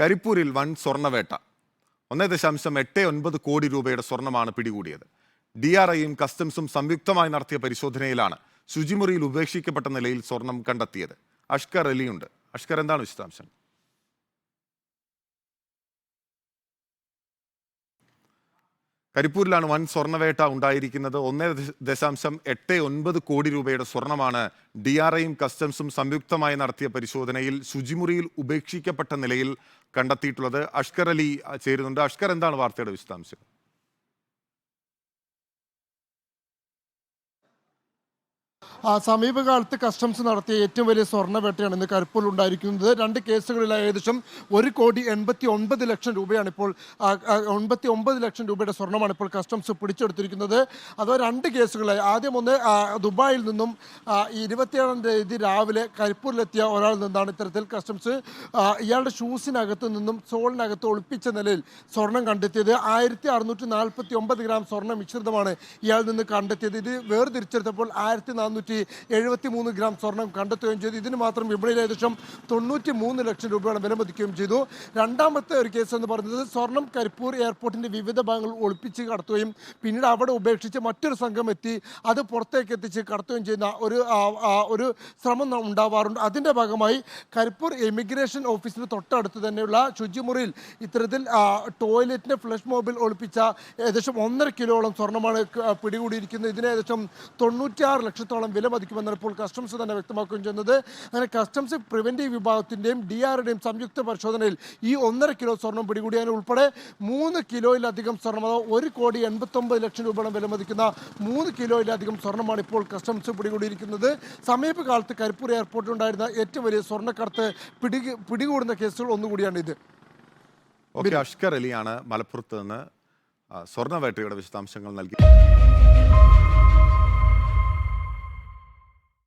കരിപ്പൂരിൽ വൺ സ്വർണവേട്ട ഒന്നേ ദശാംശം എട്ട് ഒൻപത് കോടി രൂപയുടെ സ്വർണമാണ് പിടികൂടിയത്. ഡി ആർ ഐയും കസ്റ്റംസും സംയുക്തമായി നടത്തിയ പരിശോധനയിലാണ് ശുചിമുറിയിൽ ഉപേക്ഷിക്കപ്പെട്ട നിലയിൽ സ്വർണം കണ്ടെത്തിയത്. അഷ്കർ അലിയുണ്ട്. അഷ്കർ എന്താണ് വിശദാംശം കരിപ്പൂരിലാണ് വൻ സ്വർണവേട്ട ഉണ്ടായിരിക്കുന്നത്. ഒന്നേ ദശ- ദശാംശം എട്ട് ഒൻപത് കോടി രൂപയുടെ സ്വർണമാണ് ഡി ആർ ഐയും കസ്റ്റംസും സംയുക്തമായി നടത്തിയ പരിശോധനയിൽ ശുചിമുറിയിൽ ഉപേക്ഷിക്കപ്പെട്ട നിലയിൽ കണ്ടെത്തിയിട്ടുള്ളത്. അഷ്കർ അലി ചേരുന്നുണ്ട്. അഷ്കർ എന്താണ് വാർത്തയുടെ വിശദാംശം സമീപകാലത്ത് കസ്റ്റംസ് നടത്തിയ ഏറ്റവും വലിയ സ്വർണവേട്ടയാണ് ഇന്ന് കരിപ്പൂരിൽ ഉണ്ടായിരിക്കുന്നത്. രണ്ട് കേസുകളിലായി ഏകദേശം ഒരു കോടി എൺപത്തി ഒൻപത് ലക്ഷം രൂപയാണ് ഇപ്പോൾ എൺപത്തി ഒമ്പത് ലക്ഷം രൂപയുടെ സ്വർണമാണ് ഇപ്പോൾ കസ്റ്റംസ് പിടിച്ചെടുത്തിരിക്കുന്നത്. അഥവാ രണ്ട് കേസുകളായി. ആദ്യം ഒന്ന് ദുബായിൽ നിന്നും ഇരുപത്തിയേഴാം തീയതി രാവിലെ കരിപ്പൂരിലെത്തിയ ഒരാളിൽ നിന്നാണ് ഇത്തരത്തിൽ കസ്റ്റംസ് ഇയാളുടെ ഷൂസിനകത്ത് നിന്നും സോളിനകത്ത് ഒളിപ്പിച്ച നിലയിൽ സ്വർണം കണ്ടെത്തിയത്. ആയിരത്തി അറുന്നൂറ്റി നാൽപ്പത്തി ഒമ്പത് ഗ്രാം സ്വർണ മിശ്രിതമാണ് ഇയാളിൽ നിന്ന് കണ്ടെത്തിയത്. ഇത് വേർതിരിച്ചെടുത്തപ്പോൾ ആയിരത്തി നാനൂറ്റി എഴുപത്തി മൂന്ന് ഗ്രാം സ്വർണം കണ്ടെത്തുകയും ചെയ്തു. ഇതിന് മാത്രം വിപണിയിൽ ഏകദേശം തൊണ്ണൂറ്റി മൂന്ന് ലക്ഷം രൂപയാണ് വിലമതിക്കുകയും ചെയ്തു. രണ്ടാമത്തെ ഒരു കേസ് എന്ന് പറയുന്നത് സ്വർണം കരിപ്പൂർ എയർപോർട്ടിന്റെ വിവിധ ഭാഗങ്ങൾ ഒളിപ്പിച്ച് കടത്തുകയും പിന്നീട് അവിടെ ഉപേക്ഷിച്ച് മറ്റൊരു സംഘം എത്തി അത് പുറത്തേക്ക് എത്തിച്ച് കടത്തുകയും ചെയ്യുന്ന ഒരു ഒരു ശ്രമം ഉണ്ടാവാറുണ്ട്. അതിന്റെ ഭാഗമായി കരിപ്പൂർ എമിഗ്രേഷൻ ഓഫീസിന് തൊട്ടടുത്ത് തന്നെയുള്ള ശുചിമുറിയിൽ ഇത്തരത്തിൽ ടോയ്ലറ്റിന്റെ ഫ്ലഷ് മോബിൽ ഒളിപ്പിച്ച ഏകദേശം ഒന്നര കിലോളം സ്വർണമാണ് പിടികൂടിയിരിക്കുന്നത്. ഇതിന് ഏകദേശം തൊണ്ണൂറ്റിയാറ് ലക്ഷത്തോളം വില മതിക്കുമെന്നാണ് ഇപ്പോൾ കസ്റ്റംസ് തന്നെ വ്യക്തമാക്കുകയും ചെയ്യുന്നത്. അങ്ങനെ കസ്റ്റംസ് പ്രിവെന്റീവ് വിഭാഗത്തിന്റെയും ഡി ആറുടെയും സംയുക്ത പരിശോധനയിൽ ഈ ഒന്നര കിലോ സ്വർണം പിടികൂടിയതിന് ഉൾപ്പെടെ മൂന്ന് കിലോയിലധികം സ്വർണം അഥവാ ഒരു കോടി എൺപത്തൊമ്പത് ലക്ഷം രൂപയുടെ വില മതിക്കുന്ന മൂന്ന് കിലോയിലധികം സ്വർണമാണ് ഇപ്പോൾ കസ്റ്റംസ് പിടികൂടിയിരിക്കുന്നത്. സമീപകാലത്ത് കരിപ്പൂർ എയർപോർട്ടിൽ ഉണ്ടായിരുന്ന ഏറ്റവും വലിയ സ്വർണക്കടത്ത് പിടി പിടികൂടുന്ന കേസുകൾ ഒന്നുകൂടിയാണ് ഇത്. ഓക്കെ അഷ്കർ അലിയാണ് മലപ്പുറത്ത് നിന്ന് സ്വർണ സ്വർണവേട്ടയുടെ വിശദാംശങ്ങൾ നൽകി.